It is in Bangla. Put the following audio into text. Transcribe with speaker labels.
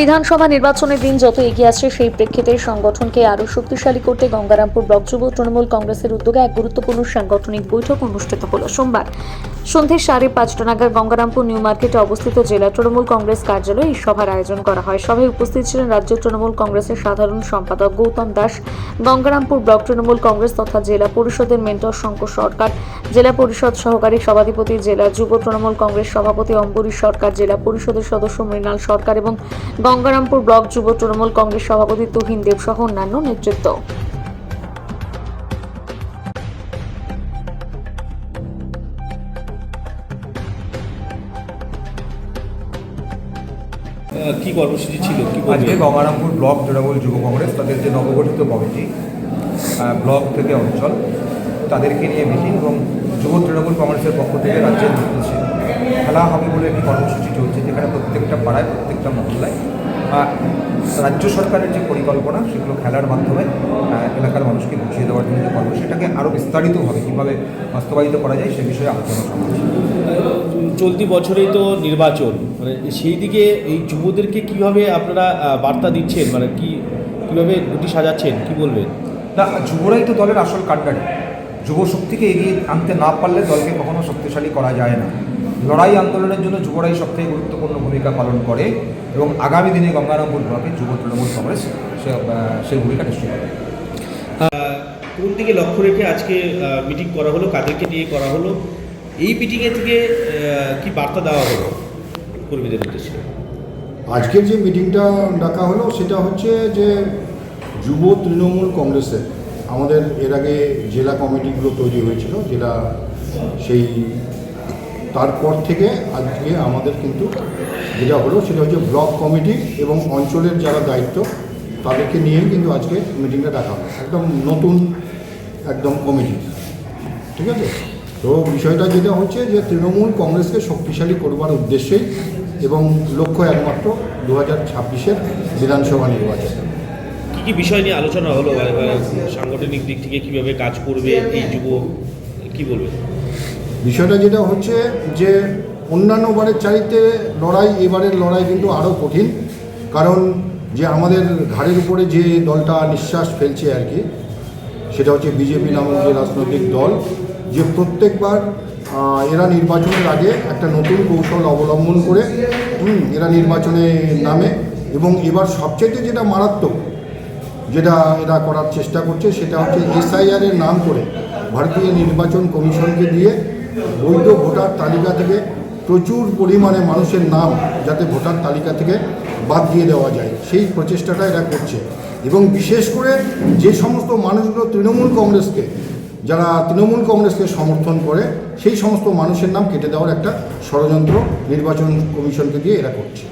Speaker 1: বিধানসভা নির্বাচনের দিন যত এগিয়ে আসছে, সেই প্রেক্ষিতে সংগঠনকে আরও শক্তিশালী করতে গঙ্গারামপুর ব্লক যুব তৃণমূল কংগ্রেসের উদ্যোগে এক গুরুত্বপূর্ণ সাংগঠনিক বৈঠক অনুষ্ঠিত হল সোমবার। সন্ধ্যে সাড়ে পাঁচটা নাগাদ গঙ্গারামপুর নিউ মার্কেটে অবস্থিত জেলা তৃণমূল কংগ্রেস কার্যালয়ে এই সভার আয়োজন করা হয়। সভায় উপস্থিত ছিলেন রাজ্য তৃণমূল কংগ্রেসের সাধারণ সম্পাদক গৌতম দাস, গঙ্গারামপুর ব্লক তৃণমূল কংগ্রেস তথা জেলা পরিষদের মেন্টর শঙ্কর সরকার, জেলা পরিষদ সহকারী সভাধিপতি জেলা যুব তৃণমূল কংগ্রেস সভাপতি অম্বরীশ সরকার, জেলা পরিষদের সদস্য মৃণাল সরকার এবং গঙ্গারামপুর ব্লক যুব তৃণমূল কংগ্রেস সভাপতি তুহিন দেব সহ অন্যান্য নেতৃত্ব।
Speaker 2: আহ, কি কর্মসূচি ছিল? কি
Speaker 3: আজকে গঙ্গারামপুর ব্লক তৃণমূল যুব কংগ্রেস তাদের যে নবগঠিত কমিটি ব্লক থেকে অঞ্চল তাদেরকে নিয়ে মিটিং এবং যুব তৃণমূল কংগ্রেসের পক্ষ থেকে রাজ্যের নির্দেশে খেলা হবে বলে একটি কর্মসূচি চলছে যেখানে প্রত্যেকটা পাড়ায় প্রত্যেকটা মহল্লায় রাজ্য সরকারের যে পরিকল্পনা সেগুলো খেলার মাধ্যমে এলাকার মানুষকে বুঝিয়ে দেওয়ার জন্য যে কর্ম সেটাকে আরও বিস্তারিতভাবে কীভাবে বাস্তবায়িত করা যায় সে বিষয়ে আলোচনা
Speaker 2: চলতি বছরেই তো নির্বাচন মানে সেই দিকে এই যুবদেরকে কীভাবে আপনারা বার্তা দিচ্ছেন মানে কি কীভাবে গুটি সাজাচ্ছেন কি বলবেন?
Speaker 3: না যুবরাই তো দলের আসল কাণ্ডারি। যুব শক্তিকে এগিয়ে আনতে না পারলে দলকে কখনো শক্তিশালী করা যায় না। লড়াই আন্দোলনের জন্য যুবরাই সবথেকে গুরুত্বপূর্ণ ভূমিকা পালন করে এবং আগামী দিনে গঙ্গারামপুর ব্লকে যুব তৃণমূল কংগ্রেস সে সেই ভূমিকা নিশ্চয়ই করে।
Speaker 2: কোন দিকে লক্ষ্য রেখে আজকে মিটিং করা হলো কাদেরকে নিয়ে করা হলো? এই মিটিংয়ে থেকে কি বার্তা দেওয়া হলো কর্মীদের উদ্দেশ্যে?
Speaker 4: আজকের যে মিটিংটা ডাকা হলো সেটা হচ্ছে যে যুব তৃণমূল কংগ্রেসের আমাদের এর আগে জেলা কমিটিগুলো তৈরি হয়েছিল যেটা সেই তারপর থেকে আজকে আমাদের কিন্তু যেটা হলো সেটা হচ্ছে ব্লক কমিটি এবং অঞ্চলের যারা দায়িত্ব, তাদেরকে নিয়েই কিন্তু আজকে মিটিংটা ডাকা একদম নতুন, একদম কমিটি। ঠিক আছে? তো বিষয়টা যেটা হচ্ছে যে তৃণমূল কংগ্রেসকে শক্তিশালী করবার উদ্দেশ্যেই এবং লক্ষ্য একমাত্র দু হাজার ছাব্বিশের বিধানসভা নির্বাচন।
Speaker 2: কী কী বিষয় নিয়ে আলোচনা হলো? সাংগঠনিক দিক থেকে কীভাবে কাজ করবে, এই যুব, কী বলবেন?
Speaker 4: বিষয়টা যেটা হচ্ছে যে অন্যান্য বারের চাইতে লড়াই, এবারের লড়াই কিন্তু আরও কঠিন। কারণ যে আমাদের ঘাড়ের উপরে যে দলটা নিঃশ্বাস ফেলছে আর কি, সেটা হচ্ছে বিজেপি নামক যে রাজনৈতিক দল, যে প্রত্যেকবার এরা নির্বাচনের আগে একটা নতুন কৌশল অবলম্বন করে এরা নির্বাচনে নামে এবং এবার সবচেয়ে যেটা মারাত্মক, যেটা এরা করার চেষ্টা করছে, সেটা হচ্ছে এসআইআর এর নাম করে ভারতীয় নির্বাচন কমিশনকে দিয়ে বৈধ ভোটার তালিকা থেকে প্রচুর পরিমাণে মানুষের নাম যাতে ভোটার তালিকা থেকে বাদ দিয়ে দেওয়া যায়। সেই প্রচেষ্টাটা এরা করছে। এবং বিশেষ করে যে সমস্ত মানুষগুলো তৃণমূল কংগ্রেসকে, যারা তৃণমূল কংগ্রেসকে সমর্থন করে, সেই সমস্ত মানুষের নাম কেটে দেওয়ার একটা ষড়যন্ত্র নির্বাচন কমিশনকে দিয়ে এরা করছে।